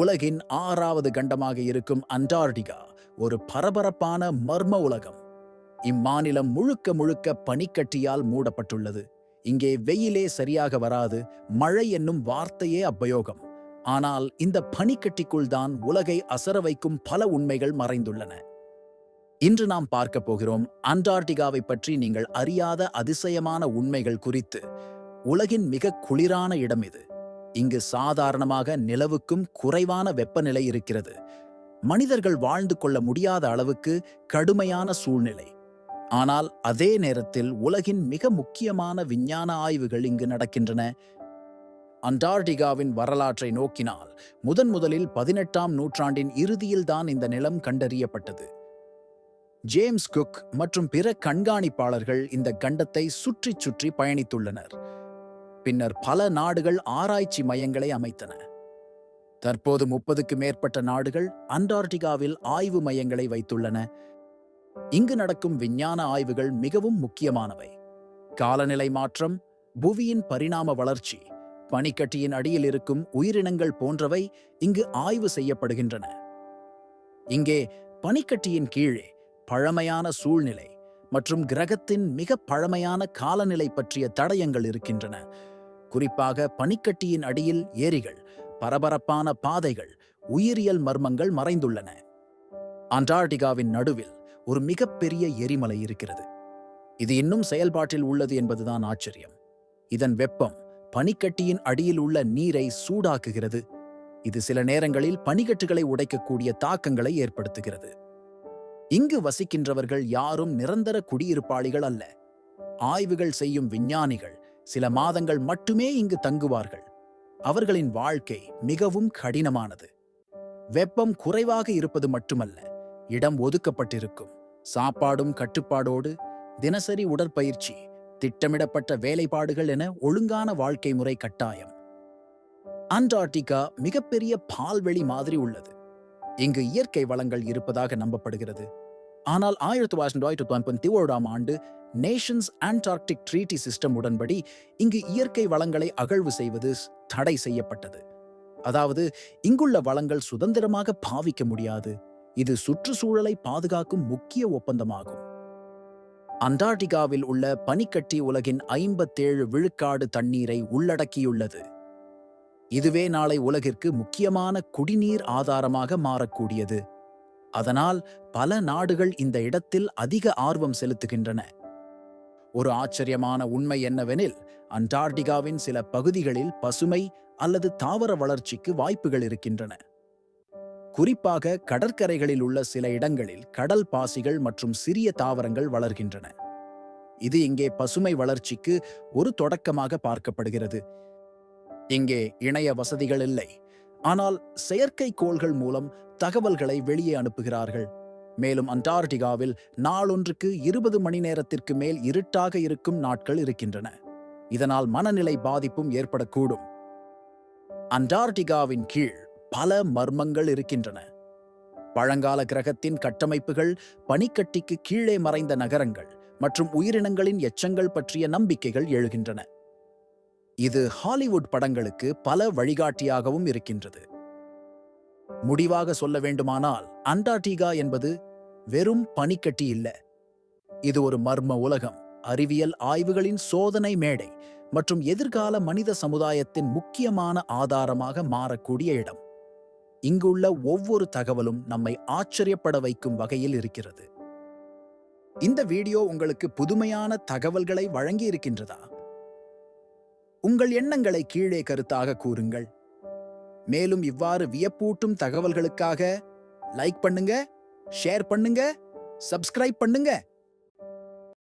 உலகின் ஆறாவது கண்டமாக இருக்கும் அண்டார்டிகா ஒரு பரபரப்பான மர்ம உலகம். இம்மாநிலம் முழுக்க முழுக்க பனிக்கட்டியால் மூடப்பட்டுள்ளது. இங்கே வெயிலே சரியாக வராது மழை என்னும் வார்த்தையே அபயோகம். ஆனால் இந்த பனிக்கட்டிக்குள் தான் உலகை அசர வைக்கும் பல உண்மைகள் மறைந்துள்ளன. இன்று நாம் பார்க்க போகிறோம் அண்டார்டிகாவை பற்றி நீங்கள் அறியாத அதிசயமான உண்மைகள் குறித்து. உலகின் மிக குளிரான இடம் இது. இங்கு சாதாரணமாக நிலவுக்கும் குறைவான வெப்பநிலை இருக்கிறது. மனிதர்கள் வாழ்ந்து கொள்ள முடியாத அளவுக்கு கடுமையான சூழ்நிலை. ஆனால் அதே நேரத்தில் உலகின் மிக முக்கியமான விஞ்ஞான ஆய்வுகள் இங்கு நடக்கின்றன. அண்டார்டிகாவின் வரலாற்றை நோக்கினால் முதன் முதலில் பதினெட்டாம் நூற்றாண்டின் இறுதியில்தான் இந்த நிலம் கண்டறியப்பட்டது. ஜேம்ஸ் குக் மற்றும் பிற கண்காணிப்பாளர்கள் இந்த கண்டத்தை சுற்றிச் சுற்றி பயணித்துள்ளனர். பின்னர் பல நாடுகள் ஆராய்ச்சி மையங்களை அமைத்தன. தற்போது முப்பதுக்கு மேற்பட்ட நாடுகள் அண்டார்டிகாவில் ஆய்வு மையங்களை வைத்துள்ளன. இங்கு நடக்கும் விஞ்ஞான ஆய்வுகள் மிகவும் முக்கியமானவை. காலநிலை மாற்றம் புவியின் பரிணாம வளர்ச்சி பனிக்கட்டியின் அடியில் இருக்கும் உயிரினங்கள் போன்றவை இங்கு ஆய்வு செய்யப்படுகின்றன. இங்கே பனிக்கட்டியின் கீழே பழமையான சூழ்நிலை மற்றும் கிரகத்தின் மிக பழமையான காலநிலை பற்றிய தடயங்கள் இருக்கின்றன. குறிப்பாக பனிக்கட்டியின் அடியில் ஏரிகள் பரபரப்பான பாதைகள் உயிரியல் மர்மங்கள் மறைந்துள்ளன. அண்டார்டிகாவின் நடுவில் ஒரு மிகப்பெரிய எரிமலை இருக்கிறது. இது இன்னும் செயல்பாட்டில் உள்ளது என்பதுதான் ஆச்சரியம். இதன் வெப்பம் பனிக்கட்டியின் அடியில் உள்ள நீரை சூடாக்குகிறது. இது சில நேரங்களில் பனிக்கட்டுகளை உடைக்கக்கூடிய தாக்கங்களை ஏற்படுத்துகிறது. இங்கு வசிக்கின்றவர்கள் யாரும் நிரந்தர குடியிருப்பாளிகள் அல்ல. ஆய்வுகள் செய்யும் விஞ்ஞானிகள் சில மாதங்கள் மட்டுமே இங்கு தங்குவார்கள். அவர்களின் வாழ்க்கை மிகவும் கடினமானது. வெப்பம் குறைவாக இருப்பது மட்டுமல்ல இடம் ஒதுக்கப்பட்டிருக்கும். சாப்பாடும் கட்டுப்பாடோடு தினசரி உடற்பயிற்சி திட்டமிடப்பட்ட வேலைப்பாடுகள் என ஒழுங்கான வாழ்க்கை முறை கட்டாயம். அண்டார்டிகா மிகப்பெரிய பால்வெளி மாதிரி உள்ளது. இங்கு இயற்கை வளங்கள் இருப்பதாக நம்பப்படுகிறது. ஆனால் ஆயிரத்தி தொள்ளாயிரத்தி தொண்ணூத்தி ஓராம் ஆண்டு நேஷன்ஸ் ஆண்டார்டிக் ட்ரீட்டி சிஸ்டம் உடன்படி இங்கு இயற்கை வளங்களை அகழ்வு செய்வது தடை செய்யப்பட்டது. அதாவது இங்குள்ள வளங்கள் சுதந்திரமாக பாவிக்க முடியாது. இது சுற்றுச்சூழலை பாதுகாக்கும் முக்கிய ஒப்பந்தமாகும். அண்டார்டிகாவில் உள்ள பனிக்கட்டி உலகின் ஐம்பத்தேழு விழுக்காடு தண்ணீரை உள்ளடக்கியுள்ளது. இதுவே நாளை உலகிற்கு முக்கியமான குடிநீர் ஆதாரமாக மாறக்கூடியது. அதனால் பல நாடுகள் இந்த இடத்தில் அதிக ஆர்வம் செலுத்துகின்றன. ஒரு ஆச்சரியமான உண்மை என்னவெனில் அண்டார்டிகாவின் சில பகுதிகளில் பசுமை அல்லது தாவர வளர்ச்சிக்கு வாய்ப்புகள் இருக்கின்றன. குறிப்பாக கடற்கரைகளில் உள்ள சில இடங்களில் கடல் பாசிகள் மற்றும் சிறிய தாவரங்கள் வளர்கின்றன. இது இங்கே பசுமை வளர்ச்சிக்கு ஒரு தொடக்கமாக பார்க்கப்படுகிறது. இங்கே இணைய வசதிகள் இல்லை. ஆனால் செயற்கைக்கோள்கள் மூலம் தகவல்களை வெளியே அனுப்புகிறார்கள். மேலும் அண்டார்டிகாவில் நாளொன்றுக்கு இருபது மணி நேரத்திற்கு மேல் இருட்டாக இருக்கும் நாட்கள் இருக்கின்றன. இதனால் மனநிலை பாதிப்பும் ஏற்படக்கூடும். அண்டார்டிகாவின் கீழ் பல மர்மங்கள் இருக்கின்றன. பழங்கால கிரகத்தின் கட்டமைப்புகள் பனிக்கட்டிக்கு கீழே மறைந்த நகரங்கள் மற்றும் உயிரினங்களின் எச்சங்கள் பற்றிய நம்பிக்கைகள் எழுகின்றன. இது ஹாலிவுட் படங்களுக்கு பல வழிகாட்டியாகவும் இருக்கின்றது. முடிவாக சொல்ல வேண்டுமானால் அண்டார்டிகா என்பது வெறும் பனிக்கட்டி இல்ல. இது ஒரு மர்ம உலகம். அறிவியல் ஆய்வுகளின் சோதனை மேடை மற்றும் எதிர்கால மனித சமுதாயத்தின் முக்கியமான ஆதாரமாக மாறக்கூடிய இடம். இங்குள்ள ஒவ்வொரு தகவலும் நம்மை ஆச்சரியப்பட வைக்கும் வகையில் இருக்கிறது. இந்த வீடியோ உங்களுக்கு புதுமையான தகவல்களை வழங்கி இருக்கின்றதா உங்கள் எண்ணங்களை கீழே கருத்தாக கூறுங்கள். மேலும் இவ்வாறு வியப்பூட்டும் தகவல்களுக்காக லைக் பண்ணுங்க ஷேர் பண்ணுங்க சப்ஸ்கிரைப் பண்ணுங்க.